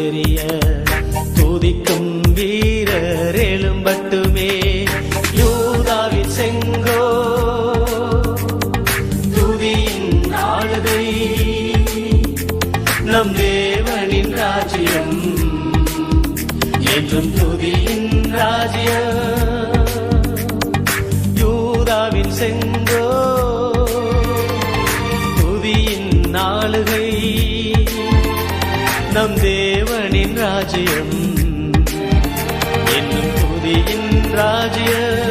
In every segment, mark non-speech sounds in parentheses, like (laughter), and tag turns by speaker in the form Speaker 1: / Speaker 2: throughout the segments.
Speaker 1: முறித்தெறிய துதிக்கும் வீரர் எழும்பட்டுமே. யூதாவின் செங்கோ துதியின் ஆளுகை. நம் தேவனின் ராஜ்யம் என்றும் துதியின் ராஜ்யம். ராஜ்யம். என்னும் புதியின் ராஜ்யம்.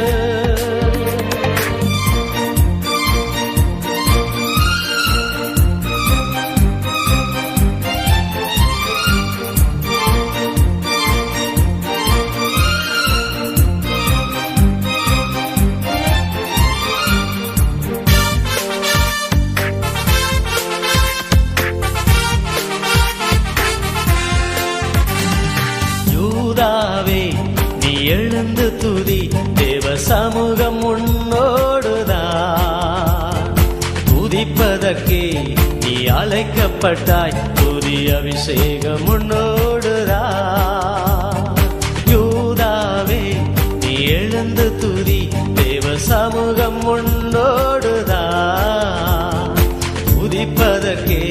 Speaker 1: அழைக்கப்பட்டாய் துதி அபிஷேகம் உன்னோடுதா யூதாவே நீ எழுந்து துதி. தேவ சமூகம் உன்னோடுதா புதிப்பதற்கே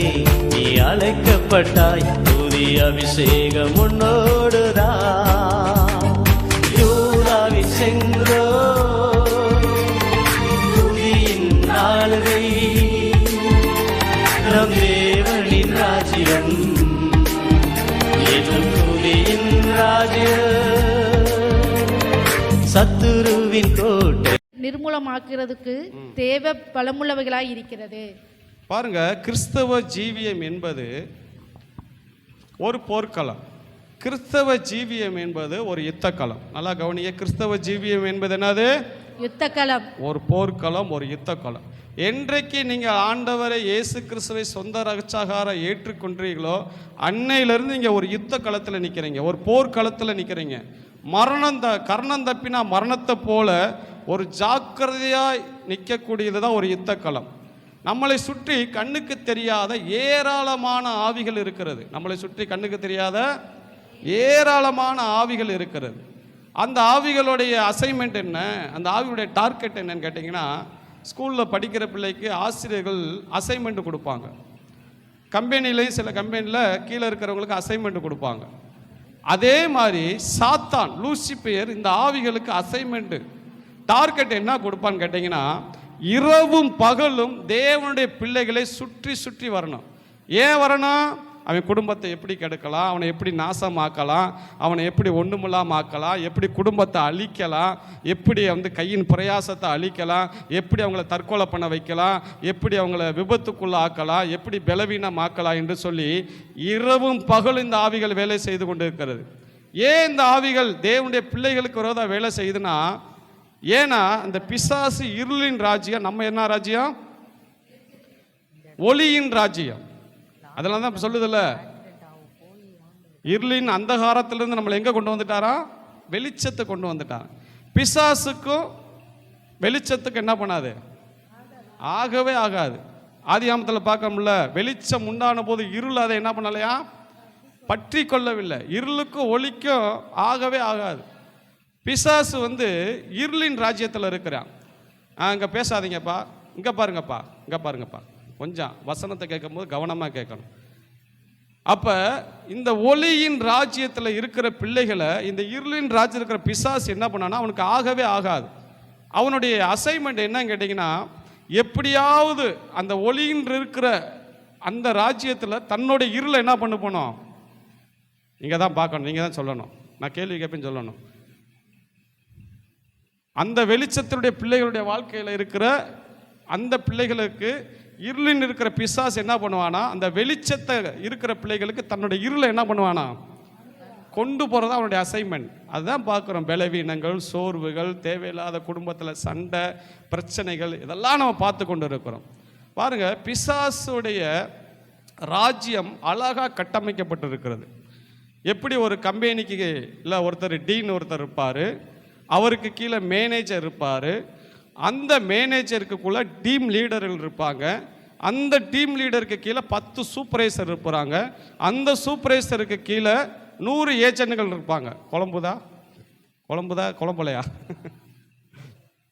Speaker 1: நீ அழைக்கப்பட்டாய். துதி அபிஷேகம் உன்னோடுதா சத்துருவின் கோட்டை.
Speaker 2: நிர்மூலமாக்குறதுக்கு தேவ பலமுள்ளவைகளாய் இருக்கிறது.
Speaker 3: பாருங்க கிறிஸ்தவ ஜீவியம் என்பது ஒரு போர்க்களம். கிறிஸ்தவ ஜீவியம் என்பது ஒரு யுத்தக்களம். நல்லா கவனிய கிறிஸ்தவ ஜீவியம் என்பது என்னது?
Speaker 2: யுத்தகலம்
Speaker 3: ஒரு போர்க்களம் ஒரு யுத்தக்களம். என்றைக்கு நீங்கள் ஆண்டவரை இயேசு கிறிஸ்துவை சொந்த ரகச்சாகார ஏற்றுக்கொண்டீர்களோ அன்னையிலிருந்து நீங்கள் ஒரு யுத்த களத்தில் நிற்கிறீங்க ஒரு போர்க்களத்தில் நிற்கிறீங்க மரணம் த கர்ணம் தப்பினா மரணத்தை போல ஒரு ஜாக்கிரதையாக நிற்கக்கூடியது தான் ஒரு யுத்தக்களம். நம்மளை சுற்றி கண்ணுக்கு தெரியாத ஏராளமான ஆவிகள் இருக்கிறது. நம்மளை சுற்றி கண்ணுக்கு தெரியாத ஏராளமான ஆவிகள் இருக்கிறது. அந்த ஆவிகளுடைய அசைன்மெண்ட் என்ன? அந்த ஆவியுடைய டார்கெட் என்னன்னு கேட்டிங்கன்னா ஸ்கூலில் படிக்கிற பிள்ளைக்கு ஆசிரியர்கள் அசைன்மெண்ட் கொடுப்பாங்க. கம்பெனிலையும் சில கம்பெனியில் கீழே இருக்கிறவங்களுக்கு அசைன்மெண்ட் கொடுப்பாங்க. அதே மாதிரி சாத்தான் லூசிபியர் இந்த ஆவிகளுக்கு அசைன்மெண்ட்டு டார்கெட் என்ன கொடுப்பான்னு கேட்டிங்கன்னா இரவும் பகலும் தேவனுடைய பிள்ளைகளை சுற்றி சுற்றி வரணும். ஏன் வரணும்? அவன் குடும்பத்தை எப்படி கெடுக்கலாம்? அவனை எப்படி நாசமாக்கலாம்? அவனை எப்படி ஒன்றுமில்லாம ஆக்கலாம் எப்படி குடும்பத்தை அழிக்கலாம்? எப்படி வந்து கையின் பிரயாசத்தை அழிக்கலாம்? எப்படி அவங்கள தற்கொலை பண்ண வைக்கலாம்? எப்படி அவங்கள விபத்துக்குள்ள ஆக்கலாம் எப்படி பலவீனமாக்கலாம் என்று சொல்லி இரவும் பகலும் இந்த ஆவிகள் வேலை செய்து கொண்டு இருக்கிறது ஏன் இந்த ஆவிகள் தேவனுடைய பிள்ளைகளுக்கு விரோதம் வேலை செய்யுதுன்னா ஏன்னா அந்த பிசாசு இருளின் ராஜ்யம் நம்ம என்ன ராஜ்யம்? ஒளியின் ராஜ்யம். அதெல்லாம் தான் சொல்லுதில்ல இருளின் அந்தகாரத்திலிருந்து நம்மளை எங்கே கொண்டு வந்துட்டாரா? வெளிச்சத்தை கொண்டு வந்துட்டான். பிசாசுக்கும் வெளிச்சத்துக்கு என்ன பண்ணாது? ஆகவே ஆகாது. ஆதியாமத்தில் பார்க்கணும்ல வெளிச்சம் உண்டான போது இருள் அதை என்ன பண்ணலையா? பற்றி கொள்ளவில்லை. இருளுக்கும் ஒளிக்கும் ஆகவே ஆகாது. பிசாசு வந்து இருளின் ராஜ்யத்தில் இருக்கிறான். அங்கே பேசாதீங்கப்பா. இங்கே பாருங்கப்பா. இங்கே பாருங்கப்பா. கொஞ்சம் வசனத்தை கேட்கும்போது கவனமாக கேட்கணும். அப்போ இந்த ஒளியின் ராஜ்யத்தில் இருக்கிற பிள்ளைகளை இந்த இருளின் ராஜ்யம் இருக்கிற பிசாஸ் என்ன பண்ணானா அவனுக்கு ஆகவே ஆகாது. அவனுடைய அசைன்மெண்ட் என்னன்னு கேட்டிங்கன்னா எப்படியாவது அந்த ஒளியின் இருக்கிற அந்த ராஜ்யத்தில் தன்னுடைய இருளை என்ன பண்ண போனோம் நீங்கள் தான் பார்க்கணும் நீங்கள் தான் சொல்லணும். நான் கேள்வி கேட்பேன்னு சொல்லணும். அந்த வெளிச்சத்தினுடைய பிள்ளைகளுடைய வாழ்க்கையில் இருக்கிற அந்த பிள்ளைகளுக்கு இருளின் இருக்கிற பிசாஸ் என்ன பண்ணுவானா அந்த வெளிச்சத்தை இருக்கிற பிள்ளைகளுக்கு தன்னுடைய இருளை என்ன பண்ணுவானா? கொண்டு போகிறது அவனுடைய அசைன்மெண்ட் அதுதான் பார்க்குறோம். பலவீனங்கள் சோர்வுகள் தேவையில்லாத குடும்பத்தில் சண்டை பிரச்சனைகள் இதெல்லாம் நம்ம பார்த்து கொண்டு இருக்கிறோம். பாருங்க பிசாசுடைய ராஜ்யம் அழகாக கட்டமைக்கப்பட்டிருக்கிறது. எப்படி ஒரு கம்பெனிக்கு இல்லை ஒருத்தர் டீன் ஒருத்தர் இருப்பார் அவருக்கு கீழே மேனேஜர் இருப்பார் அந்த மேனேஜருக்குள்ளே டீம் லீடர்கள் இருப்பாங்க. அந்த டீம் லீடருக்கு கீழே பத்து சூப்பர்வைசர் இருப்பாங்க. அந்த சூப்பர்வைசருக்கு கீழே நூறு ஏஜென்ட்கள் இருப்பாங்க. குழம்புதா? குழம்புதா? குழம்புலையா?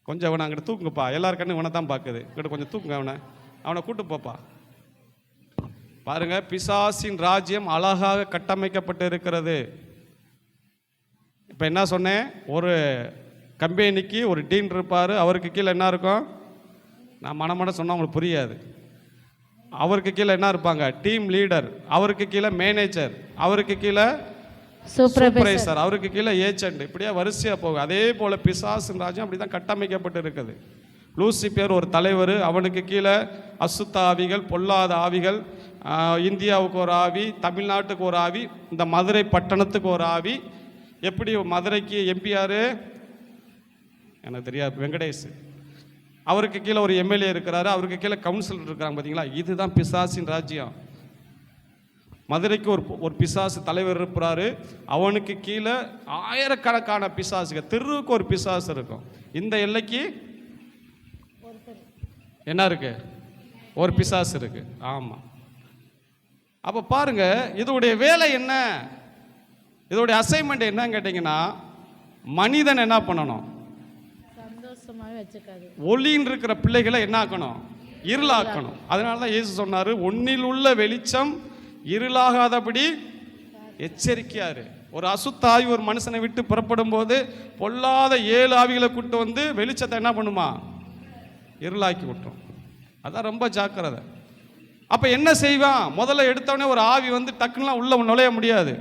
Speaker 3: கொஞ்சம் அவனை அங்கிட்ட தூக்குங்கப்பா. எல்லார் கண்ணும் இவனை தான் பார்க்குது இங்கிட்ட கொஞ்சம் தூக்குங்க அவனை. அவனை கூட்டு போப்பா. பாருங்கள் பிசாசின் ராஜ்யம் அழகாக கட்டமைக்கப்பட்டு இருக்கிறது. இப்போ என்ன சொன்னேன்? ஒரு கம்பெனிக்கு ஒரு டீன் இருப்பார். அவருக்கு கீழே என்ன இருக்கும்? நான் மனமட சொன்னால் உங்களுக்கு புரியாது. அவருக்கு கீழே என்ன இருப்பாங்க? Team leader. அவருக்கு கீழே மேனேஜர். அவருக்கு கீழே சூப்பர்வைசர். அவருக்கு கீழே ஏஜென்ட். இப்படியே வரிசையாக போகும். அதே போல் பிசாசின் ராஜ்யம் அப்படி தான் கட்டமைக்கப்பட்டு இருக்குது. லூசிபேர் ஒரு தலைவர். அவனுக்கு கீழே அசுத்த ஆவிகள் பொல்லாத ஆவிகள் இந்தியாவுக்கு ஒரு ஆவி தமிழ்நாட்டுக்கு ஒரு ஆவி இந்த மதுரை பட்டணத்துக்கு ஒரு ஆவி. எப்படி மதுரைக்கு எம்பியார்? எனக்கு தெரியாது. வெங்கடேஷ். அவருக்கு கீழே ஒரு எம்எல்ஏ இருக்கிறாரு. அவருக்கு கீழே கவுன்சிலர் இருக்கிறாங்க பார்த்தீங்களா இதுதான் பிசாசின் ராஜ்யம். மதுரைக்கு ஒரு ஒரு பிசாசு தலைவர் இருப்பாரு. அவனுக்கு கீழே ஆயிரக்கணக்கான பிசாசுகள் தெருவுக்கு ஒரு பிசாசு இருக்கும். இந்த எல்லைக்கு என்ன இருக்கு? ஒரு பிசாசு இருக்கு. ஆமாம் அப்போ பாருங்க இதோடைய வேலை என்ன? இதோடைய அசைன்மெண்ட் என்னன்னு கேட்டிங்கன்னா மனிதன் என்ன பண்ணணும்? ஒளின்னு இருக்கிற பிள்ளைகளை என்ன ஆக்கணும் இருளாக்கணும். அதனால தான் இயேசு சொன்னார் ஒன்னில் உள்ள வெளிச்சம் இருளாகாதபடி எச்சரிக்கையாரு. ஒரு அசுத்தாவி ஒரு மனுஷனை விட்டு புறப்படும் போது பொல்லாத ஏழு ஆவிகளை கூட்டு வந்து வெளிச்சத்தை என்ன பண்ணுமா? இருளாக்கி விட்டுரும் அதான் ரொம்ப ஜாக்கிரதை. அப்போ என்ன செய்வான்? முதல்ல எடுத்தவொடனே ஒரு ஆவி வந்து டக்குன்னுலாம் உள்ள நுழைய முடியாது.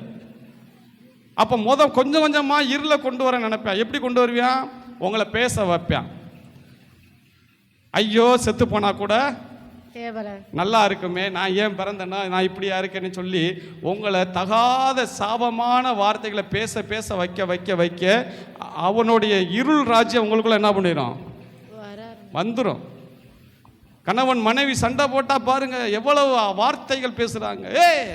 Speaker 3: அப்போ முத கொஞ்சம் கொஞ்சமாக இருளை கொண்டு வர நினைப்பேன். எப்படி கொண்டு வருவியான் உங்களை பேச வைப்பேன். ஐயோ செத்து போனா கூட நல்லா இருக்குமே நான் ஏன் பிறந்தேன்னா நான் இப்படியா இருக்கேன்னு சொல்லி உங்களை தகாத சாபமான வார்த்தைகளை பேச பேச வைக்க வைக்க வைக்க அவனுடைய இருள் ராஜ்யம் உங்களுக்குள்ள என்ன பண்ணிடும் வந்துடும் கணவன் மனைவி சண்டை போட்டா பாருங்க எவ்வளவு வார்த்தைகள் பேசுறாங்க. ஏய்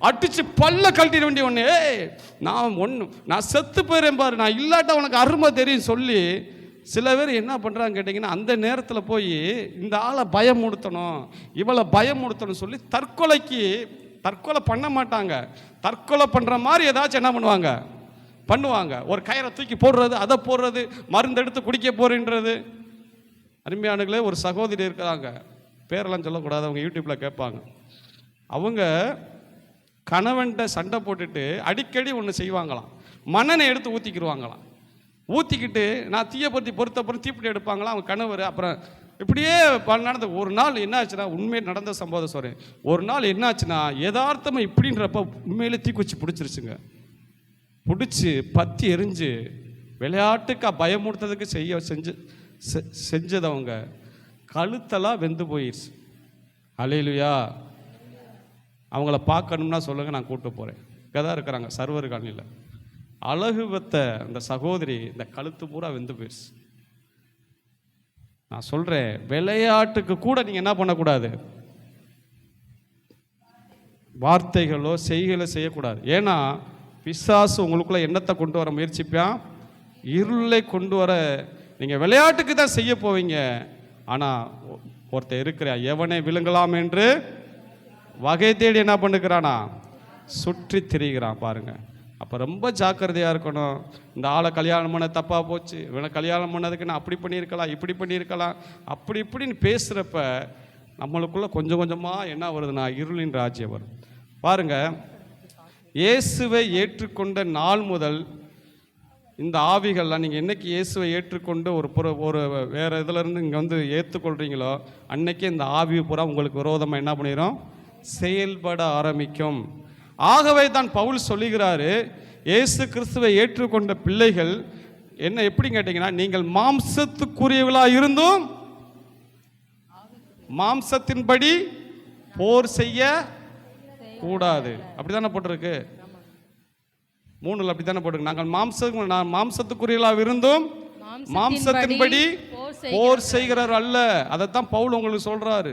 Speaker 3: அடிச்சு பல்ல கழட்டிட வேண்டிய ஒன்று ஏய் நான் ஒன்று நான் செத்து போயிறேன் பாரு நான் இல்லாட்டா உனக்கு அருமை தெரியும் சொல்லி சில பேர் என்ன பண்ணுறாங்க கேட்டிங்கன்னா அந்த நேரத்தில் போய் இந்த ஆளை பயமுடுத்தணும் இவளை பயமுடுத்தணும் சொல்லி தற்கொலைக்கு தற்கொலை பண்ண மாட்டாங்க. தற்கொலை பண்ணுற மாதிரி ஏதாச்சும் என்ன பண்ணுவாங்க? பண்ணுவாங்க. ஒரு கயிறை தூக்கி போடுறது அதை போடுறது மருந்து எடுத்து குடிக்க போறேன்றது. அருமையானுகளே ஒரு சகோதரி இருக்கிறாங்க. பேரெல்லாம் சொல்லக்கூடாது அவங்க யூடியூப்பில் கேட்பாங்க. அவங்க கணவன்கிட்ட சண்டை போட்டுட்டு அடிக்கடி ஒன்று செய்வாங்களாம். மண்ணனை எடுத்து ஊற்றிக்கிடுவாங்களாம் ஊற்றிக்கிட்டு நான் தீயப்பத்தி பொறுத்த அப்புறம் தீப்பிடி எடுப்பாங்களாம் அவங்க கணவர் அப்புறம் இப்படியே பல நடந்த ஒரு நாள் என்னாச்சுன்னா உண்மையை நடந்த சம்பவம் சொல்கிறேன் ஒரு நாள் என்னாச்சுன்னா யதார்த்தமாக இப்படின்றப்ப உண்மையிலே தீக்குச்சி பிடிச்சிருச்சுங்க. பிடிச்சி பத்தி எரிஞ்சு விளையாட்டுக்கா பயமுறுத்ததுக்கு செய்ய செஞ்சு செ- செஞ்சதவங்க கழுத்தெல்லாம் வெந்து போயிடுச்சு அலையிலுயா அவங்கள பார்க்கணும்னா சொல்லுங்கள் நான் கூப்பிட்டு போகிறேன் இங்கே தான் இருக்கிறாங்க சர்வர் காலனியில் அழகு வத்த அந்த சகோதரி இந்த கழுத்து பூரா வெந்து போயிடுச்சு நான் சொல்கிறேன் விளையாட்டுக்கு கூட நீங்கள் என்ன பண்ணக்கூடாது? வார்த்தைகளோ செய்களோ செய்யக்கூடாது. ஏன்னா பிசாசு உங்களுக்குள்ள எண்ணத்தை கொண்டு வர முயற்சிப்பான். இருளை கொண்டு வர நீங்கள் விளையாட்டுக்கு தான் செய்ய போவீங்க. ஆனால் ஒருத்தர் இருக்கிற எவனை விழுங்கலாம் என்று வகை தேடி என்ன பண்ணுகிறானா? சுற்றி திரிகிறான் பாருங்கள் அப்போ ரொம்ப ஜாக்கிரதையாக இருக்கணும். இந்த ஆளை கல்யாணம் பண்ண தப்பாக போச்சு. இவனை கல்யாணம் பண்ணதுக்கு நான் அப்படி பண்ணியிருக்கலாம் இப்படி பண்ணியிருக்கலாம். அப்படி இப்படின்னு பேசுகிறப்ப நம்மளுக்குள்ளே கொஞ்சம் கொஞ்சமாக என்ன வருதுன்னா இருளின் ராஜ்யம் வரும். பாருங்க இயேசுவை ஏற்றுக்கொண்ட நாள் முதல் இந்த ஆவிகள்லாம் நீங்கள் என்றைக்கு இயேசுவை ஏற்றுக்கொண்டு ஒரு புற ஒரு வேறு இதிலேருந்து இங்கே வந்து ஏற்றுக்கொள்கிறீங்களோ அன்னைக்கே இந்த ஆவி பூரா உங்களுக்கு விரோதமாக என்ன பண்ணிடும் செயல்பட ஆரம்பிக்கும். ஆகவே தான் பவுல் சொல்லுகிறாரு இயேசு கிறிஸ்துவை ஏற்றுக்கொண்ட பிள்ளைகள் என்ன எப்படி கேட்டிங்கன்னா நீங்கள் மாம்சத்துக்குரியவர்களாக இருந்தும் மாம்சத்தின்படி போர் செய்ய கூடாது. அப்படிதானே போட்டிருக்கு? மூணுல அப்படி தானே போட்டுங்க நாங்கள் மாம்ச நான் மாம்சத்துக்குரியலாக இருந்தும் மாம்சத்தின்படி போர் செய்கிறவர் அல்ல. அதைத்தான் பவுல் உங்களுக்கு சொல்றாரு.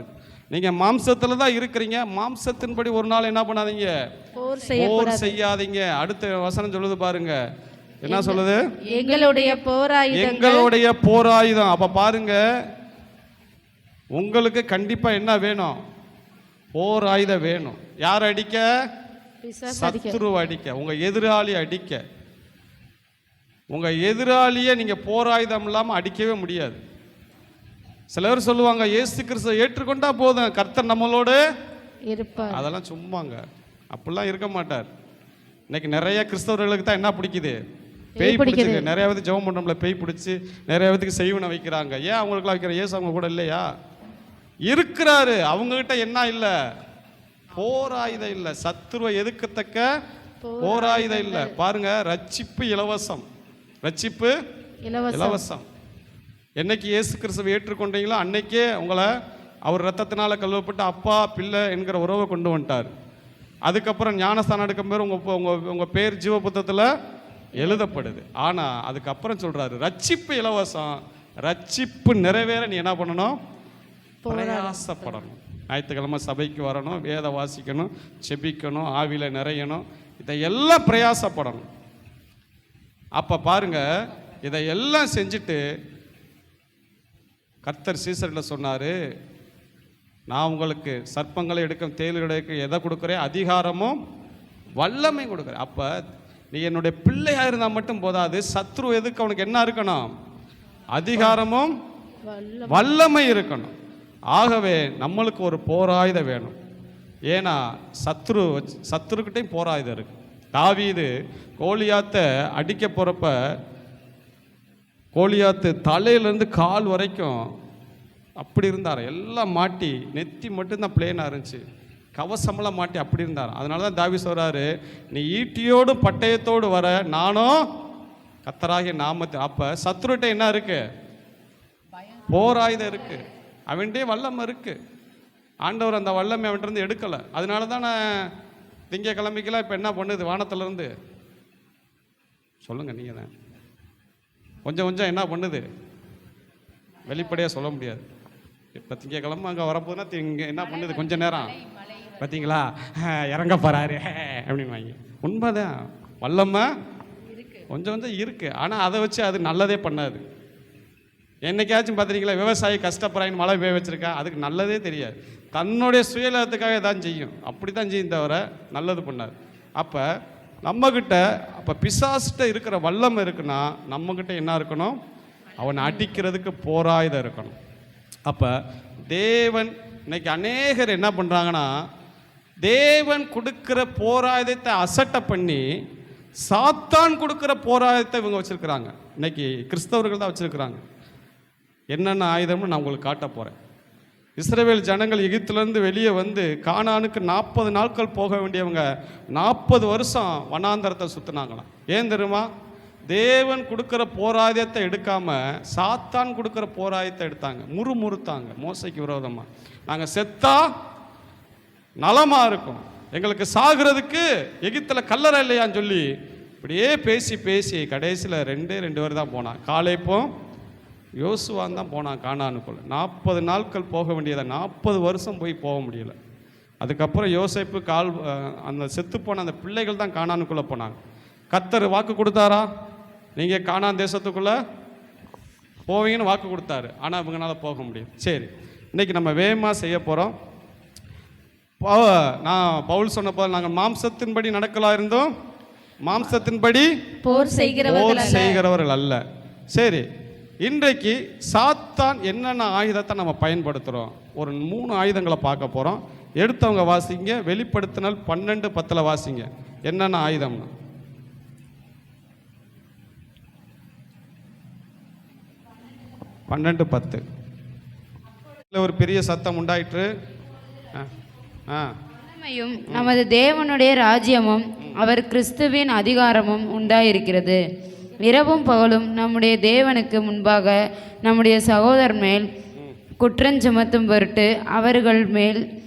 Speaker 3: நீங்க மாம்சத்துல தான் இருக்கிறீங்க. மாம்சத்தின்படி ஒரு நாள் என்ன பண்ணாதீங்க.
Speaker 2: போர் செய்ய
Speaker 3: போர் செய்யாதீங்க. அடுத்த வசனம் சொல்லுது பாருங்க. என்ன சொல்லுது?
Speaker 2: எங்களுடைய போராயுதங்கள்
Speaker 3: எங்களுடைய போராயுதம். அப்ப பாருங்க. உங்களுக்கு கண்டிப்பா என்ன வேணும்? போர் ஆயுதம் வேணும். யார் அடிக்க? சத்துரு அடிக்க. உங்க எதிராளி அடிக்க. உங்க எதிராளியை நீங்க போராயுதம் இல்லாம அடிக்கவே முடியாது. சிலர் சொல்லுவாங்க இயேசு கிறிஸ்துவை ஏற்றுக்கொண்டா போதும் கர்த்தர் நம்மளோடு.
Speaker 2: இருப்பார்.
Speaker 3: அதெல்லாம் சும்மாங்க. அப்படிலாம் இருக்க மாட்டார். இன்னைக்கு நிறைய கிறிஸ்தவர்களுக்கு தான் என்ன பிடிக்குது? பேய் பிடிச்சிங்க நிறைய பேருக்கு ஜெபம் பண்ணுறோம்ல பேய் பிடிச்சி நிறைய பேருக்கு செய்வனை வைக்கிறாங்க. ஏன் அவங்களுக்குலாம் வைக்கிற? ஏசு அவங்க கூட இல்லையா? இருக்கிறாரு. அவங்ககிட்ட என்ன இல்லை? போராயுதம் இல்லை. சத்துருவை எதுக்கத்தக்க போராயுதம் இல்லை. பாருங்க ரட்சிப்பு இலவசம். ரட்சிப்பு
Speaker 2: இலவசம்.
Speaker 3: என்னைக்கு இயேசு கிறிஸ்துவை ஏற்றுக்கொண்டீங்களோ அன்னைக்கே உங்களை அவர் ரத்தத்தினால கழுவப்பட்டு அப்பா பிள்ளை என்கிற உறவை கொண்டு வந்துட்டார். அதுக்கப்புறம் ஞானஸ்தானம் எடுக்கும் பேர் உங்கள் உங்கள் உங்கள் பேர் ஜீவ புத்தகத்தில் எழுதப்படுது. ஆனால் அதுக்கப்புறம் சொல்கிறாரு ரட்சிப்பு இலவசம் ரட்சிப்பு நிறைவேற நீ என்ன பண்ணணும்? பிரயாசப்படணும். ஞாயிற்றுக்கிழமை சபைக்கு வரணும் வேத வாசிக்கணும் செபிக்கணும் ஆவியில் நிறையணும் இதையெல்லாம் பிரயாசப்படணும். அப்போ பாருங்க இதையெல்லாம் செஞ்சுட்டு கர்த்தர் சீசரில் சொன்னார் நான் உங்களுக்கு சர்ப்பங்களை எடுக்கும் தேயிலை எடுக்க எதை கொடுக்குறேன்? அதிகாரமும் வல்லமை கொடுக்குறேன். அப்போ நீ என்னுடைய பிள்ளையாக இருந்தால் மட்டும் போதாது சத்ரு எதுக்கு? அவனுக்கு என்ன இருக்கணும்? அதிகாரமும்
Speaker 2: வல்ல
Speaker 3: வல்லமை இருக்கணும். ஆகவே நம்மளுக்கு ஒரு போராயுதம் வேணும். ஏன்னா சத்ரு வச்சு- சத்துருக்கிட்டையும் போராயுதம் இருக்கு. தாவீது கோலியாத்தை அடிக்க போகிறப்ப கோலியாத்து தலையிலேருந்து கால் வரைக்கும் அப்படி இருந்தார். எல்லாம் மாட்டி நெத்தி மட்டும்தான் பிளேனாக இருந்துச்சு. கவசமெல்லாம் மாட்டி அப்படி இருந்தார். அதனால தான் தாவி சொல்கிறாரு நீ ஈட்டியோடு பட்டயத்தோடு வர நானும் கத்தராகிய நாமத்தை அப்போ சத்ருட்ட என்ன இருக்கு? போராயுதம் இருக்கு. அவன்கிட்டே வல்லம் இருக்கு. ஆண்டவர் அந்த வல்லமை அவன்கிட்ட எடுக்கலை. அதனால தான் நான் திங்கக்கிழமைக்கெல்லாம் இப்போ என்ன பண்ணுது? வானத்துலேருந்து. சொல்லுங்கள் நீங்கள் தான். கொஞ்சம் கொஞ்சம் என்ன பண்ணுது? வெளிப்படையாக சொல்ல முடியாது. இப்போ திங்கக்கிழமை அங்கே வரப்போதுன்னா திங்க என்ன பண்ணுது? கொஞ்ச நேரம். பார்த்தீங்களா இறங்க போறாரு. அப்படின்னு வாங்கி உண்மைதான் வல்லம்மா கொஞ்சம் கொஞ்சம் இருக்கு. ஆனால் அதை வச்சு அது நல்லதே பண்ணாது. என்னைக்காச்சும் பார்த்துருக்கீங்களா விவசாயி கஷ்டப்படுறாங்க மழை பெய்ய வச்சிருக்கா? அதுக்கு நல்லதே தெரியாது. தன்னுடைய சுயநலத்துக்காக தான் செய்யும். அப்படி தான் செய்யும் தவிர நல்லது பண்ணாது. அப்போ நம்மக்கிட்ட அப்போ பிசாஸ்கிட்ட இருக்கிற வல்லம் இருக்குன்னா நம்மக்கிட்ட என்ன இருக்கணும்? அவனை அடிக்கிறதுக்கு போராயுதம் இருக்கணும். அப்போ தேவன் இன்னைக்கு அநேகர் என்ன பண்ணுறாங்கன்னா தேவன் கொடுக்குற போராயுதத்தை அசட்டை பண்ணி சாத்தான் கொடுக்குற போராயுதத்தை இவங்க வச்சுருக்குறாங்க. இன்னைக்கு கிறிஸ்தவர்கள் தான் வச்சுருக்குறாங்க. என்னென்ன ஆயுதம்னு நான் உங்களுக்கு காட்ட போகிறேன் இஸ்ரேவேல் ஜனங்கள் எகிப்திலேருந்து வெளியே வந்து கானானுக்கு நாற்பது நாட்கள் போக வேண்டியவங்க நாற்பது வருஷம் வனாந்தரத்தை சுற்றினாங்களாம் ஏன் தெரியுமா? தேவன் கொடுக்குற போராயத்தை எடுக்காமல் சாத்தான் கொடுக்குற போராயத்தை எடுத்தாங்க. முறுமுறுத்தாங்க. மோசைக்கு விரோதமாக நாங்கள் செத்தா நலமாக இருக்கும். எங்களுக்கு சாகிறதுக்கு எகிப்தில் கல்லறை இல்லையான்னு சொல்லி இப்படியே பேசி பேசி கடைசியில் ரெண்டே ரெண்டு பேர் தான் போனான் காலைப்போம் யோசுவான் தான் போனான் கானானுக்குள்ள நாற்பது நாட்கள் போக வேண்டியதை நாற்பது வருஷம் போய் போக முடியல. அதுக்கப்புறம் யோசேப்பு கால் அந்த செத்துப்போன அந்த பிள்ளைகள் தான் கானானுக்குள்ளே போனாங்க. கத்தர் வாக்கு கொடுத்தாரா? நீங்கள் கானான் தேசத்துக்குள்ளே போவீங்கன்னு வாக்கு கொடுத்தாரு. ஆனால் இவங்களால போக முடியும் சரி இன்னைக்கு நம்ம வேகமாக செய்ய போகிறோம் நான் பவுல் சொன்ன போது நாங்கள் மாம்சத்தின்படி நடக்கலாம் இருந்தோம்? மாம்சத்தின்படி
Speaker 2: போர் செய்கிறவர்கள்
Speaker 3: அல்ல. சரி இன்றைக்கு சாத்தான் என்னென்ன ஆயுதத்தை நம்ம பயன்படுத்துகிறோம் ஒரு மூணு ஆயுதங்களை பார்க்க போகிறோம் எடுத்தவங்க வாசிங்க வெளிப்படுத்தினால் பன்னெண்டு பத்தில் வாசிங்க. என்னென்ன ஆயுதம்னு? பன்னெண்டு பத்து. இல்ல ஒரு பெரிய சத்தம் உண்டாயிற்று. ஆ
Speaker 4: வல்லமையும் நமது தேவனுடைய ராஜ்யமும் அவர் கிறிஸ்துவின் அதிகாரமும் உண்டாயிருக்கிறது. இரவும் பகலும் நம்முடைய தேவனுக்கு முன்பாக நம்முடைய சகோதரர் மேல் குற்றஞ்சுமத்தும் பொருட்டு அவர்கள் மேல்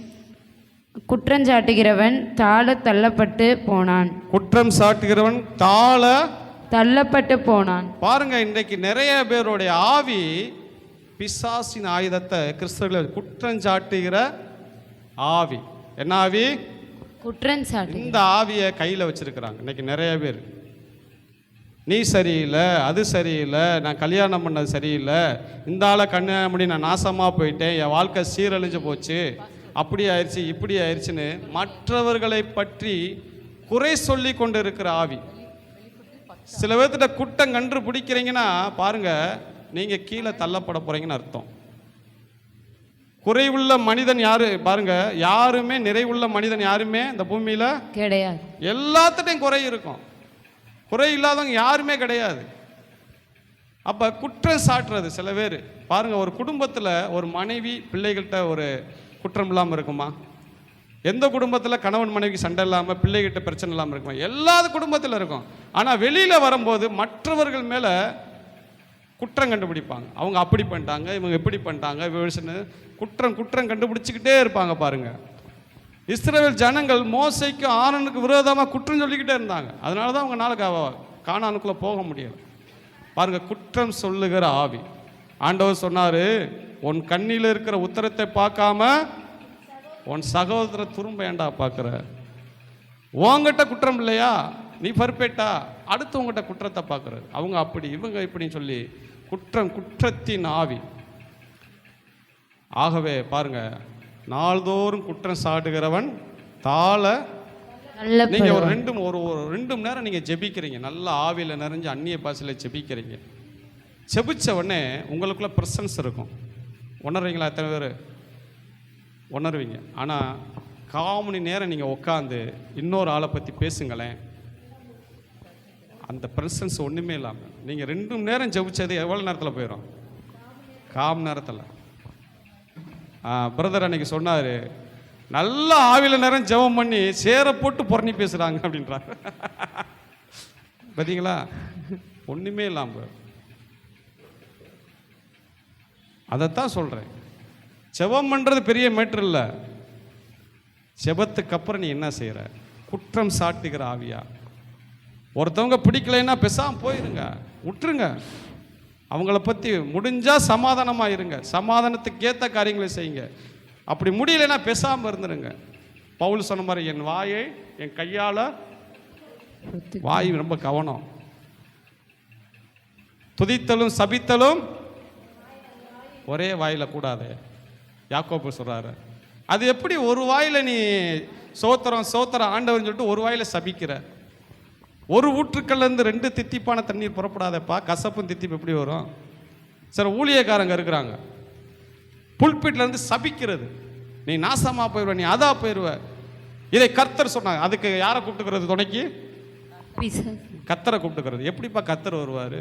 Speaker 4: குற்றஞ்சாட்டுகிறவன் தாழ தள்ளப்பட்டு போனான்.
Speaker 3: குற்றம் சாட்டுகிறவன் தாழ
Speaker 4: தள்ளப்பட்டு போனான்.
Speaker 3: பாருங்க இன்றைக்கு நிறைய பேருடைய ஆவி பிசாசின் ஆயுதத்தை கிறிஸ்தவர்கள் குற்றஞ்சாட்டுகிற ஆவி. என்ன ஆவி?
Speaker 4: குற்றஞ்சாட்டு
Speaker 3: இந்த ஆவியை கையில் வச்சிருக்கிறாங்க. இன்னைக்கு நிறைய பேர். நீ சரியில்லை அது சரியில்லை நான் கல்யாணம் பண்ணது சரியில்லை இந்த ஆளை கல்யாணம் பண்ணி நான் நாசமாக போயிட்டேன் என் வாழ்க்கை சீரழிஞ்சு போச்சு அப்படி ஆயிடுச்சு இப்படி ஆயிடுச்சுன்னு மற்றவர்களை பற்றி குறை சொல்லி கொண்டு இருக்கிற ஆவி. சில பேர்த்திட்ட குட்டம் கன்று பிடிக்கிறீங்கன்னா பாருங்க நீங்கள் கீழே தள்ளப்பட போறீங்கன்னு அர்த்தம். குறைவுள்ள மனிதன் யாரு? பாருங்க யாருமே நிறைவுள்ள மனிதன் யாருமே இந்த பூமியில
Speaker 4: கிடையாது.
Speaker 3: எல்லாத்துட்டையும் குறை இருக்கும். குறை இல்லாதவங்க யாருமே கிடையாது. அப்போ குற்றம் சாட்டுறது சில பேர். பாருங்கள் ஒரு குடும்பத்தில் ஒரு மனைவி பிள்ளைகள்கிட்ட ஒரு குற்றம் இல்லாமல் இருக்குமா? எந்த குடும்பத்தில் கணவன் மனைவிக்கு சண்டை இல்லாமல் பிள்ளைகிட்ட பிரச்சனை இல்லாமல் இருக்குமா? எல்லா குடும்பத்தில் இருக்கும். ஆனால் வெளியில் வரும்போது மற்றவர்கள் மேலே குற்றம் கண்டுபிடிப்பாங்க. அவங்க அப்படி பண்ணிட்டாங்க இவங்க எப்படி பண்ணிட்டாங்க விவசாயம் குற்றம் குற்றம் கண்டுபிடிச்சிக்கிட்டே இருப்பாங்க பாருங்கள் இஸ்ரேல் ஜனங்கள் மோசைக்கு ஆரனுக்கு விரோதமாக குற்றம் சொல்லிக்கிட்டே இருந்தாங்க. அதனால தான் அவங்க நாளுக்கு காணானுக்குள்ளே போக முடியல. பாருங்க குற்றம் சொல்லுகிற ஆவி. ஆண்டவர் சொன்னார் உன் கண்ணில் இருக்கிற உத்தரத்தை பார்க்காம உன் சகோதர துரும்ப ஏண்டா பார்க்குற? உங்ககிட்ட குற்றம் இல்லையா? நீ பர்பெக்டா அடுத்து உங்ககிட்ட குற்றத்தை பார்க்குறது அவங்க அப்படி இவங்க இப்படின்னு சொல்லி குற்றம் குற்றத்தின் ஆவி. ஆகவே பாருங்க நாள்தோறும் குற்றம் சாட்டுகிறவன் தாழ. நீங்க ஒரு ரெண்டு ஒரு ஒரு ரெண்டு மணி நேரம் நீங்க ஜெபிக்கிறீங்க. நல்ல ஆவியில நிறைஞ்சு அந்நிய பாசையில் ஜெபிக்கிறீங்க. ஜெபிச்ச உடனே உங்களுக்குள்ள பிரசன்ஸ் இருக்கும். உணர்றீங்களா எத்தனை பேர்? உணர்வீங்க. ஆனால் கால் மணி நேரம் நீங்கள் உட்காந்து இன்னொரு ஆளை பற்றி பேசுங்களேன். அந்த பிரசன்ஸ் ஒன்றுமே இல்லாமல் நீங்கள் ரெண்டு மணி நேரம் ஜெபிச்சது எவ்வளோ நேரத்தில் போயிடும் காம் நேரத்தில். பிரதர் அன்னைக்கு சொன்னார் நல்ல ஆவில நேரம் ஜெபம் பண்ணி சேர போட்டு புறணி பேசுகிறாங்க அப்படின்றார். பார்த்தீங்களா ஒன்றுமே இல்லாமல் அதைத்தான் சொல்கிறேன் ஜெபம் பண்ணுறது பெரிய மேட்ரு இல்லை. செபத்துக்கு அப்புறம் நீ என்ன செய்கிற குற்றம் சாட்டுகிற ஆவியா? ஒருத்தவங்க பிடிக்கலைன்னா பேசாம போயிருங்க. விட்டுருங்க. அவங்கள பற்றி முடிஞ்சால் சமாதானமாக இருங்க சமாதானத்துக்கு ஏற்ற காரியங்களை செய்யுங்க. அப்படி முடியலைன்னா பேசாமல் இருந்துருங்க. பவுல் சொன்ன மாதிரி என் வாயை என் கையால் வாய் ரொம்ப கவனம். துதித்தலும் சபித்தலும் ஒரே வாயில் கூடாது. யாக்கோப்பு சொல்கிறாரு அது எப்படி ஒரு வாயில் நீ சோத்திரம் சோத்திரம் ஆண்டவர்னு சொல்லிட்டு ஒரு வாயில் சபிக்கிற? ஒரு ஊற்றுக்கல்லேருந்து ரெண்டு தித்திப்பான தண்ணீர் புறப்படாதப்பா. கசப்பும் தித்திப்பு எப்படி வரும்? சில ஊழியக்காரங்க இருக்கிறாங்க. புல்பிட்ல இருந்து சபிக்கிறது. நீ நாசமா போயிடுவ நீ அதா போயிடுவ இதை கர்த்தர் சொன்னாங்க. அதுக்கு யாரை கூப்பிட்டுக்கிறது துணைக்கு. கத்தரை கூப்பிட்டுக்கிறது. எப்படிப்பா கத்தர் வருவார்?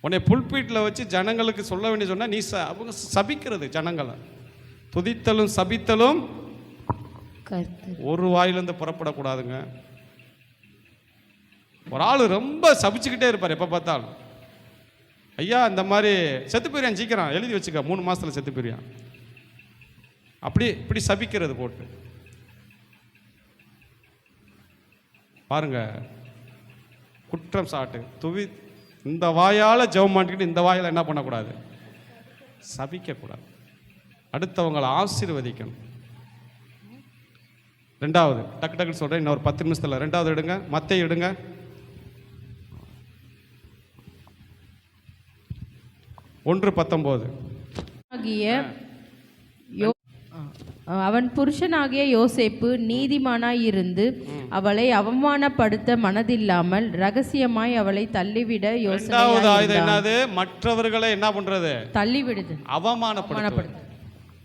Speaker 3: உன்னை புல்பீட்டில் வச்சு ஜனங்களுக்கு சொல்ல வேண்டிய சொன்னா நீ ச அவங்க சபிக்கிறது ஜனங்களை. துதித்தலும் சபித்தலும் ஒரு வாயிலிருந்து புறப்படக்கூடாதுங்க. ஒரு ஆள் ரொம்ப சபிச்சுக்கிட்டே இருப்பார் எப்போ பார்த்தாலும். ஐயா இந்த மாதிரி செத்து போயிரியான் சீக்கிரம் எழுதி வச்சுக்க மூணு மாதத்தில் செத்து போயிரியான் அப்படி இப்படி சபிக்கிறது போட்டு. பாருங்க குற்றம் சாட்டு துவி இந்த வாயால் ஜெபம் மாட்டிக்கிட்டு இந்த வாயால் என்ன பண்ணக்கூடாது? சபிக்கக்கூடாது. அடுத்தவங்களை ஆசீர்வதிக்கணும். ரெண்டாவது டக்கு டக்குன்னு சொல்கிறேன் இன்னொரு பத்து நிமிஷத்தில். ரெண்டாவது எடுங்க மத்தை எடுங்க. ஒன்று பத்தொம்போது.
Speaker 2: ஆகிய அவன் புருஷனாகிய யோசேப்பு நீதிமானாய் இருந்து அவளை அவமானப்படுத்த மனதில்லாமல் ரகசியமாய் அவளை தள்ளிவிட
Speaker 3: ரெண்டாவது ஆயுதம்
Speaker 2: யோசனை
Speaker 3: என்னது? மற்றவர்களை என்ன பண்றது?
Speaker 2: தள்ளிவிடுது.
Speaker 3: அவமானப்படுத்துவது.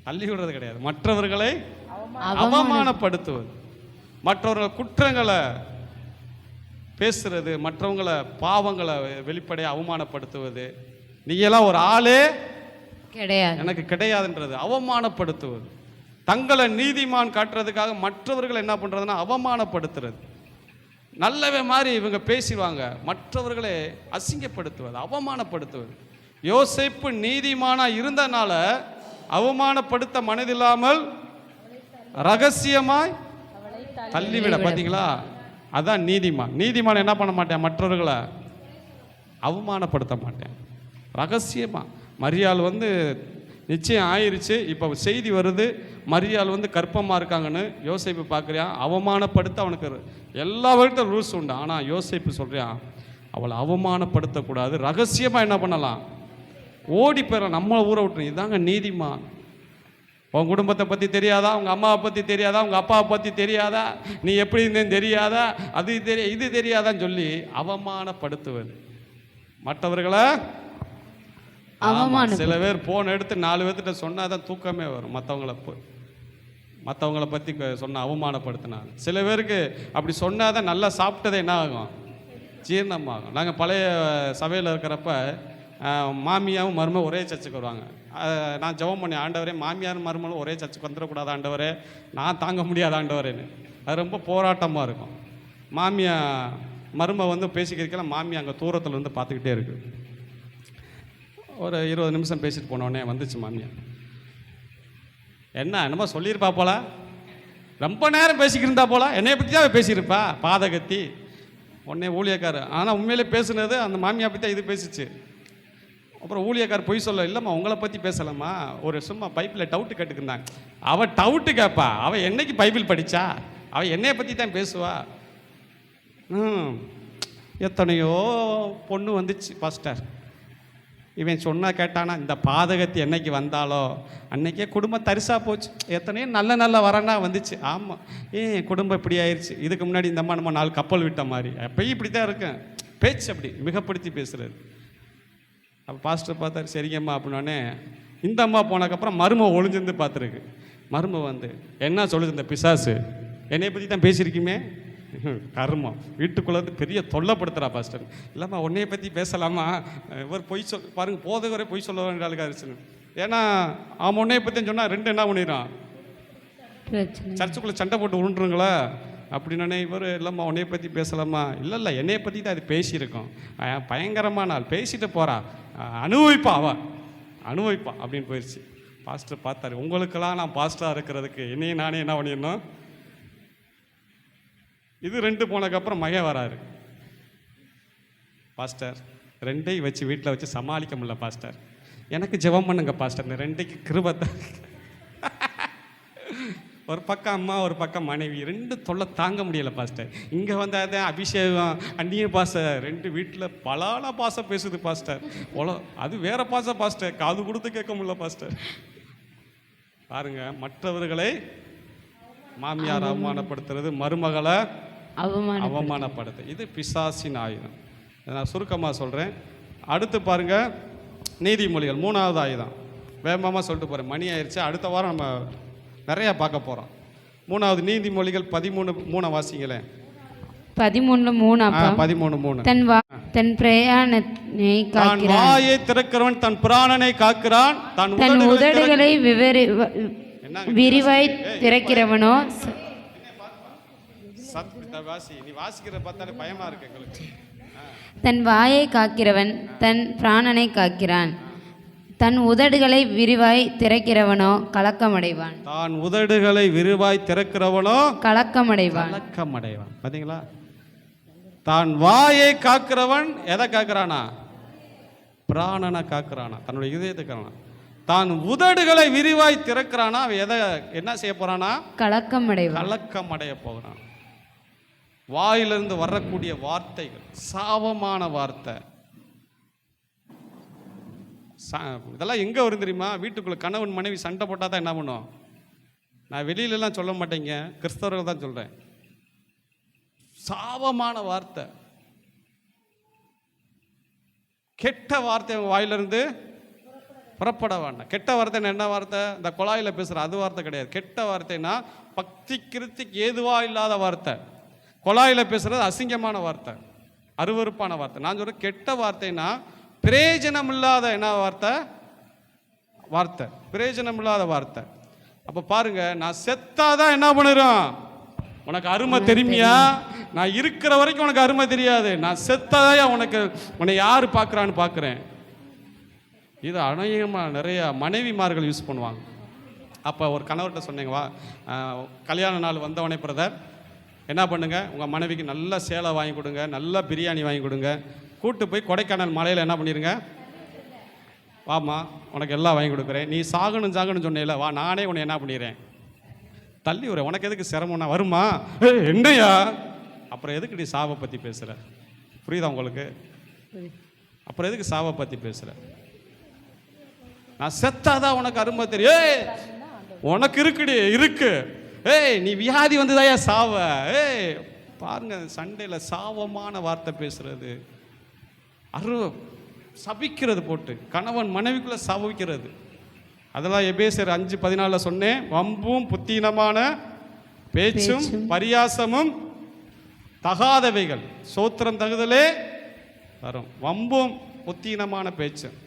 Speaker 3: தள்ளி விடுறது கிடையாது. மற்றவர்களை அவமானப்படுத்துவது. மற்றவர்கள் குற்றங்களை பேசுறது மற்றவங்களை பாவங்களை வெளிப்படையாக அவமானப்படுத்துவது. நீங்கெல்லாம் ஒரு ஆளே
Speaker 4: கிடையாது.
Speaker 3: எனக்கு கிடையாதுன்றது அவமானப்படுத்துவது. தங்களை நீதிமான் காட்டுறதுக்காக மற்றவர்கள் என்ன பண்றதுன்னா அவமானப்படுத்துறது. நல்லவே மாதிரி இவங்க பேசிடுவாங்க. மற்றவர்களை அசிங்கப்படுத்துவது அவமானப்படுத்துவது. யோசேப்பு நீதிமானா இருந்தனால அவமானப்படுத்த மனதில்லாமல் ரகசியமாய் தள்ளிவிட. பார்த்தீங்களா அதான் நீதிமான். நீதிமான் என்ன பண்ண மாட்டேன்? மற்றவர்களை அவமானப்படுத்த மாட்டேன். ரகசியமாக மரியாள் வந்து நிச்சயம் ஆயிடுச்சு இப்போ செய்தி வருது. மரியாள் வந்து கற்பமாக இருக்காங்கன்னு யோசிப்பு பார்க்குறியான் அவமானப்படுத்த அவனுக்கு எல்லா வகையும் ரூல்ஸ் உண்டு. ஆனால் யோசிப்பு சொல்கிறான் அவளை அவமானப்படுத்தக்கூடாது. ரகசியமாக என்ன பண்ணலாம்? ஓடி போயிடலாம் நம்ம ஊரை விட்டு இதாங்க நீதிமான். உன் குடும்பத்தை பற்றி தெரியாதா? உங்கள் அம்மாவை பற்றி தெரியாதா? உங்கள் அப்பாவை பற்றி தெரியாதா? நீ எப்படி இருந்தேன்னு தெரியாதா? அது தெரிய இது தெரியாதான்னு சொல்லி அவமானப்படுத்துவது. மற்றவர்களை ஆமா,
Speaker 4: அவமானப்படுத்து-
Speaker 3: சில பேர் போன் எடுத்து நாலு பேர்த்திட்ட சொன்னால் தான் தூக்கமே வரும். மற்றவங்கள மற்றவங்கள பற்றி சொன்ன அவமானப்படுத்தினா சில பேருக்கு அப்படி சொன்னால் தான் நல்லா சாப்பிட்டது என்ன ஆகும்? ஜீரணமாகும். நாங்கள் பழைய சபையில் இருக்கிறப்ப மாமியாவும் மருமக ஒரே சர்ச்சுக்கு வருவாங்க. நான் ஜெபம் பண்ணி ஆண்டவரே மாமியார் மருமகளும் ஒரே சர்ச்சுக்கு வந்துடக்கூடாது ஆண்டவரே. நான் தாங்க முடியாத ஆண்டவரேன்னு. அது ரொம்ப போராட்டமாக இருக்கும். மாமியா மரும வந்து பேசிக்கிறதுக்கெல்லாம் மாமி அங்கே தூரத்தில் இருந்து பார்த்துக்கிட்டே இருக்கு. ஒரு இருபது நிமிஷம் பேசிட்டு போனோடனே வந்துச்சு மாமியார் என்ன என்னமோ சொல்லியிருப்பா போல? ரொம்ப நேரம் பேசிக்கிருந்தா போல? என்னைய பற்றி தான் பேசியிருப்பா? பாதகத்தி. உடனே ஊழியக்கார். ஆனால் உண்மையிலே பேசுனது அந்த மாமியா பற்றி தான் இது பேசிச்சு. அப்புறம் ஊழியக்கார் பொய் சொல்ல இல்லைம்மா உங்களை பற்றி பேசலாமா? ஒரு சும்மா பைப்பில் டவுட்டு கேட்டுக்கிருந்தாங்க. அவள் டவுட்டு கேட்பா அவள் என்னைக்கு பைபிள் படித்தா அவள் என்னைய பற்றி தான் பேசுவா? ம். எத்தனையோ பொண்ணு வந்துச்சு பாஸ்டர். இவன் சொன்னால் கேட்டானா இந்த பாதகத்து என்னைக்கு வந்தாலோ அன்னைக்கே குடும்பம் தரிசாக போச்சு. எத்தனையோ நல்ல நல்ல வரனா வந்துச்சு. ஆமாம் ஏன் குடும்பம் இப்படி ஆயிடுச்சு இதுக்கு முன்னாடி இந்த அம்மா நம்ம நாலு கப்பல் விட்ட மாதிரி. எப்பயும் இப்படி தான் இருக்கேன். பேச்சு அப்படி மிகப்படுத்தி பேசுகிறது அப்போ பாஸ்டர் பார்த்தாரு சரிங்கம்மா அப்படின்னோடனே இந்த அம்மா போனதுக்கப்புறம் மருமை ஒளிஞ்சிருந்து பார்த்துருக்கு. மருமை வந்து என்ன சொல்லுது இந்த பிசாசு? என்னை பற்றி தான் பேசியிருக்கீமே கர்மம். வீட்டுக்குள்ளே வந்து பெரிய தொல்லைப்படுத்துறா பாஸ்டர் இல்லைம்மா உன்னைய பற்றி பேசலாமா? இவர் பொய் சொல் பாருங்க போதவரே பொய் சொல்ல வேண்டிய ஆளுக்காருச்சுன்னு ஏன்னா அவன் உன்னைய பற்றி சொன்னால் ரெண்டு என்ன பண்ணிடுறான்? சர்ச்சுக்குள்ளே சண்டை போட்டு உருண்டுருங்களா? அப்படின்னே இவர் இல்லைம்மா உன்னைய பற்றி பேசலாமா? இல்லை இல்லை என்னைய பற்றி தான் அது பேசியிருக்கோம். பயங்கரமான ஆள். பேசிட்டு போகிறா அனுபவிப்பா அவ அனுபவிப்பா. அப்படின்னு போயிடுச்சு பாஸ்டர் பார்த்தாரு. உங்களுக்கெல்லாம் நான் பாஸ்டராக இருக்கிறதுக்கு என்னையும் நானே என்ன பண்ணிடணும்? இது ரெண்டு போனதுக்கப்புறம் மகன் வராரு. பாஸ்டர் ரெண்டையும் வச்சு வீட்டில் வச்சு சமாளிக்க முடியல பாஸ்டர் எனக்கு ஜெபம் பண்ணுங்க பாஸ்டர் இந்த ரெண்டைக்கு கிருபத்தை (laughs) ஒரு பக்கம் அம்மா ஒரு பக்கம் மனைவி. ரெண்டு தொல்லை தாங்க முடியல பாஸ்டர் இங்கே வந்தாத அபிஷேகம் அந்நிய பாச ரெண்டு வீட்டில் பலால பாசம் பேசுது பாஸ்டர் உல அது வேற பாசம் பாஸ்டர் காது கொடுத்து கேட்க முடியல பாஸ்டர் பாருங்க மற்றவர்களை மாமியார் அவமானப்படுத்துறது மருமகளை அவமானப்படுத்து. இது பிசாசின் ஆயுதம். நான் சுருக்கமாக சொல்கிறேன் அடுத்து பாருங்க நீதிமொழிகள் மூணாவது ஆயுதம். வேகமாக சொல்லிட்டு போகிறேன் மணி ஆயிடுச்சு அடுத்த வாரம் நம்ம நிறையா பார்க்க போகிறோம் மூணாவது நீதிமொழிகள் பதிமூணு மூணை வாசிங்களேன்
Speaker 4: பதிமூணுல மூணு
Speaker 3: பதிமூணு மூணு.
Speaker 4: தன் வா தன் பிரயாணனை
Speaker 3: தான் வாயை திறக்கிறவன் தன் பிராணனை காக்கிறான். தான் உதடுகளை
Speaker 4: விவரி விரிவாய் திறக்கிறவனோ
Speaker 3: வாசி. நீ வாசிக்கிற பார்த்தாலே பயமா இருக்கு எங்களுக்கு.
Speaker 4: தன் வாயை காக்கிறவன் தன் பிராணனை காக்கிறான். தன் உதடுகளை விரிவாய் திறக்கிறவனோ கலக்கமடைவான்.
Speaker 3: தான் உதடுகளை விரிவாய் திறக்கிறவனோ
Speaker 4: கலக்கமடைவான்.
Speaker 3: கலக்கம் அடைவான் பாத்தீங்களா? தான் வாயை காக்கிறவன் எதை காக்கிறானா? பிராணனை காக்கிறானா. தன்னுடைய இதயத்தை காக்கிறானா. தான் உதடுகளை விரிவாய் திறக்கிறானா. அவன் எதை என்ன செய்ய போறானா?
Speaker 4: கலக்கமடைவான்.
Speaker 3: கலக்கம் அடைய போகிறான். வாயிலிருந்து வரக்கூடிய வார்த்தைகள் சாபமான வார்த்தை. சா- இதெல்லாம் எங்கே வரும் தெரியுமா? வீட்டுக்குள்ளே கணவன் மனைவி சண்டை போட்டால் தான் என்ன பண்ணும்? நான் வெளியிலலாம் சொல்ல மாட்டேங்க கிறிஸ்தவர்கள் தான் சொல்கிறேன் சாபமான வார்த்தை. கெட்ட வார்த்தை அவங்க வாயிலிருந்து புறப்பட வேண்டாம். கெட்ட வார்த்தைன்னா என்ன வார்த்தை? இந்த குழாயில் பேசுகிற அது வார்த்தை கிடையாது. கெட்ட வார்த்தைன்னா பக்தி கிருத்திக்கு ஏதுவாக இல்லாத வார்த்தை. குழாயில் பேசுகிறது அசிங்கமான வார்த்தை அருவருப்பான வார்த்தை. நான் சொல்கிறேன் கெட்ட வார்த்தைனா பிரயோஜனம் இல்லாத என்ன வார்த்தை? வார்த்தை. பிரயோஜனம் இல்லாத வார்த்தை. அப்போ பாருங்க நான் செத்தாதான் என்ன பண்ணுறோம் உனக்கு அருமை தெரியுமியா? நான் இருக்கிற வரைக்கும் உனக்கு அருமை தெரியாது. நான் செத்தாதான் உனக்கு உன்னை யார் பார்க்குறான்னு பார்க்குறேன் இது அநேகமாக நிறைய மனைவிமார்கள் யூஸ் பண்ணுவாங்க. அப்போ ஒரு கணவர்கிட்ட சொன்னீங்க வா கல்யாண நாள் வந்தவனே பிரதர் என்ன பண்ணுங்கள் உங்கள் மனைவிக்கு நல்ல சேலை வாங்கி கொடுங்க நல்ல பிரியாணி வாங்கி கொடுங்க. கூட்டு போய் கொடைக்கானல் மலையில் என்ன பண்ணிடுங்க வாம்மா உனக்கு எல்லாம் வாங்கி கொடுக்குறேன். நீ சாகணும் சாகணும் சொன்னேல வா நானே உன்னை என்ன பண்ணிடுறேன்? தள்ளி விட உனக்கு எதுக்கு சிரமம்னா வருமா? ஏய் என்னையா? அப்புறம் எதுக்கு நீ சாவை பற்றி பேசுகிற புரியுதா உங்களுக்கு? அப்புறம் எதுக்கு சாவை பற்றி பேசுகிற நான் செத்தாதான் உனக்கு அருமை தெரியும். உனக்கு இருக்குடி இருக்கு. ஏய் நீ வியாதி வந்ததாயா சாவ? ஏய் பாருங்க சண்டையில் சாவமான வார்த்தை பேசுறது. அரு சபிக்கிறது போட்டு. கணவன் மனைவிக்குள்ள சபிக்கிறது. அதெல்லாம் எபேசர் அஞ்சு பதினாலில் சொன்னேன். வம்பும் புத்தீனமான பேச்சும் பரியாசமும் தகாதவைகள். சோத்திரம் தகுதலே வரும். வம்பும் புத்தீனமான பேச்சும்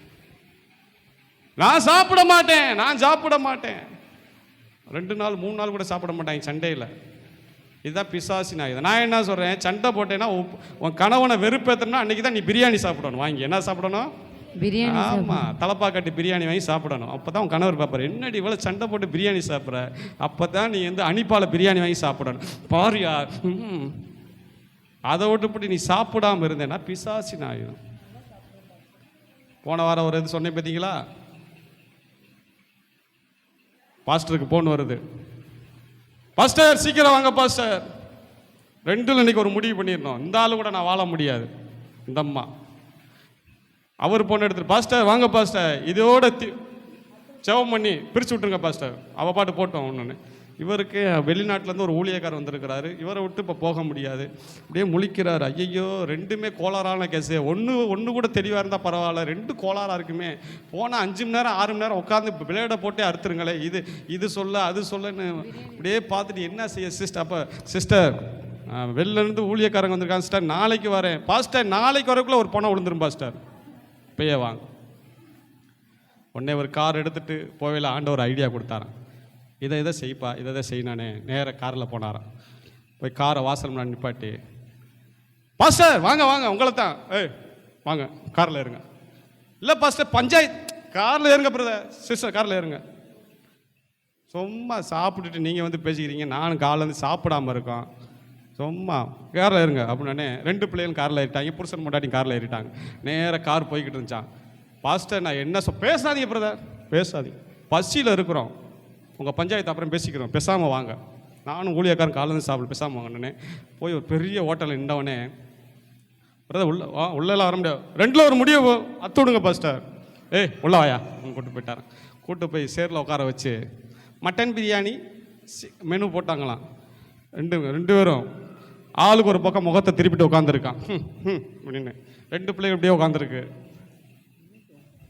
Speaker 3: நான் சாப்பிட மாட்டேன். நான் சாப்பிட மாட்டேன். ரெண்டு நாள் மூணு நாள் கூட சாப்பிட மாட்டாங்க சண்டையில். இதுதான் பிசாசி நான் இதை நான் என்ன சொல்கிறேன் சண்டை போட்டேன்னா உன்- கணவனை வெறுப்பேற்றனா அன்றைக்கி தான் நீ பிரியாணி சாப்பிடணும். வாங்கி என்ன சாப்பிடணும்?
Speaker 4: பிரியாணி
Speaker 3: ஆமாம் தலப்பா கட்டி பிரியாணி வாங்கி சாப்பிடணும். அப்போ தான் உன் கணவர் பார்ப்பார் என்னடி இவ்வளோ சண்டை போட்டு பிரியாணி சாப்பிட்ற? அப்போ தான் நீ வந்து அனிப்பால பிரியாணி வாங்கி சாப்பிடணும். பாரியா. அதை விட்டுப்பட்டு நீ சாப்பிடாம இருந்தேன்னா பிசாசி நாயும் போன வாரம் ஒரு இது சொன்னேன் பார்த்தீங்களா பாஸ்டருக்கு போன் வருது. பாஸ்டர் சீக்கிரம் வாங்க பாஸ்டர். ரெண்டில் இன்றைக்கி ஒரு முடிவு பண்ணியிருந்தோம். இந்த ஆளு கூட நான் வாழ முடியாது. இந்த அம்மா. அவர் பொண்ணு எடுத்துட்டு பாஸ்டர் வாங்க பாஸ்டர். இதோட தி ஜெபம் பண்ணி பிரித்து விட்டுருங்க பாஸ்டர். அவள் பாட்டு போட்டோம் ஒன்று இவருக்கு வெளிநாட்டிலேருந்து ஒரு ஊழியக்காரர் வந்திருக்கிறாரு. இவரை விட்டு இப்போ போக முடியாது. அப்படியே முழிக்கிறார். ஐயையோ ரெண்டுமே கோளாறான கேஸு ஒன்று ஒன்று கூட தெளிவாக இருந்தால் பரவாயில்ல. ரெண்டு கோளாறாக இருக்குமே. போனால் அஞ்சு மணி நேரம் ஆறு மணி நேரம் உட்காந்து பிளேடை போட்டே அறுத்துருங்களே. இது இது சொல்ல அது சொல்லன்னு அப்படியே பார்த்துட்டு என்ன செய்ய சிஸ்டர் அப்போ சிஸ்டர் வெளிலேருந்து ஊழியக்காரங்க வந்திருக்காங்க சிஸ்டர் நாளைக்கு வரேன். பாஸ்டர் நாளைக்கு வரக்குள்ளே ஒரு பணம் விழுந்துரும் பாஸ்டர் இப்பயே வாங்க. உடனே ஒரு கார் எடுத்துட்டு போவையில் ஆண்டவர் ஐடியா கொடுத்தாராம். இதை இதை செய்ப்பா இதை இதை செய் நேராக காரில் போனாராம். போய் காரை வாசல் முன்னாடி நிப்பாட்டி பாஸ்டர் வாங்க வாங்க உங்களை தான் ஏய் வாங்க காரில் இருங்க. இல்லை பாஸ்டர் பஞ்சாயத் காரில் இருங்க பிரதர் சிஸ்டர் காரில் இருங்க. சும்மா சாப்பிட்டுட்டு நீங்கள் வந்து பேசிக்கிறீங்க. நானும் காலேருந்து சாப்பிடாம இருக்கோம். சும்மா காரில் இருங்க. அப்படின்னே ரெண்டு பிள்ளைகளும் காரில் ஏறிட்டாங்க. புருஷன் முன்னாடி காரில் ஏறிட்டாங்க. நேராக கார் போய்கிட்டு இருந்துச்சான் பாஸ்டர் நான் என்ன சொ பேசாதீங்க பிரதர் பேசாதீங்க. பசியில் இருக்கிறோம். உங்கள் பஞ்சாயத்து அப்புறம் பேசிக்கிறோம். பேசாமல் வாங்க. நானும் ஊழியக்காரன் காலந்து சாப்பிட பேசாமல் வாங்கினேனே. போய் ஒரு பெரிய ஹோட்டலில் நின்றவனே பிரதர் உள்ள வா உள்ளெல்லாம் வர முடியாது. ரெண்டில் ஒரு முடிய அத்து விடுங்க பாஸ்டர் ஏய் உள்ள வாயா. கூப்பிட்டு போயிட்டாரன் கூப்பிட்டு போய் சேரில் உட்கார வச்சு மட்டன் பிரியாணி சி- மெனு போட்டாங்களாம். ரெண்டு ரெண்டு பேரும் ஆளுக்கு ஒரு பக்கம் முகத்தை திருப்பிட்டு உட்காந்துருக்கான் அப்படின்னு. ரெண்டு பிள்ளைங்க இப்படியே உட்காந்துருக்கு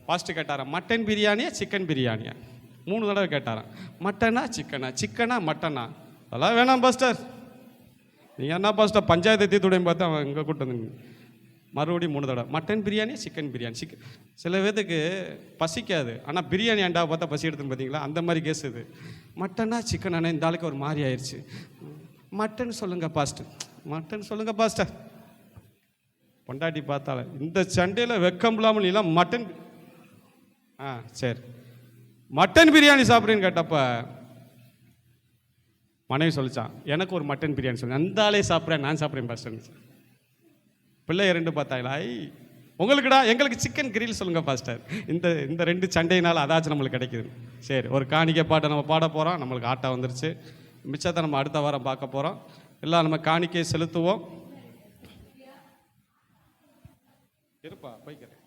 Speaker 3: ஃபாஸ்ட்டு கேட்டாரா மட்டன் பிரியாணியா சிக்கன் பிரியாணியா? மூணு தடவை கேட்டாராம். மட்டனா சிக்கனா? சிக்கனா மட்டனா. அதெல்லாம் வேணாம் பாஸ்டர். நீங்கள் என்ன பாஸ்டர்? பஞ்சாயத்து தீத்துடையும் பார்த்து அவன் இங்கே கூட்டு வந்து மறுபடியும் மூணு தடவை. Mutton biryani chicken biryani? Chicken சில பேத்துக்கு பசிக்காது. ஆனால் பிரியாணி அண்டா பார்த்தா பசி எடுத்துன்னு பார்த்தீங்களா? அந்த மாதிரி கேஸ் இது. மட்டனா சிக்கனானே? இந்த ஆளுக்கு ஒரு மாதிரி ஆயிடுச்சு மட்டன் சொல்லுங்கள் பாஸ்டர். மட்டன் சொல்லுங்கள் பாஸ்டர். பொண்டாட்டி பார்த்தால இந்த சண்டையில் வெக்கம் இல்லாமல் நீலாம் மட்டன் ஆ சரி. மட்டன் பிரியாணி சாப்பிட்றேன்னு கேட்டப்ப மனைவி சொல்லிச்சான் எனக்கு ஒரு மட்டன் பிரியாணி சொல்லி. அந்த ஆளே சாப்பிட்றேன் நான் சாப்பிட்றேன் பாஸ்டர் பிள்ளை ரெண்டு பார்த்தாங்களா ஐ உங்களுக்குடா எங்களுக்கு சிக்கன் கிரில் சொல்லுங்கள் பாஸ்டர் இந்த இந்த ரெண்டு சண்டையினால் அதாச்சும் நம்மளுக்கு கிடைக்குது. சரி ஒரு காணிக்கை பாட்டை நம்ம பாட போகிறோம் நம்மளுக்கு ஆட்டா வந்துருச்சு. மிச்சத்தை நம்ம அடுத்த வாரம் பார்க்க போகிறோம் எல்லாம் நம்ம காணிக்கையை செலுத்துவோம். இருப்பா போய்க்கிறேன்.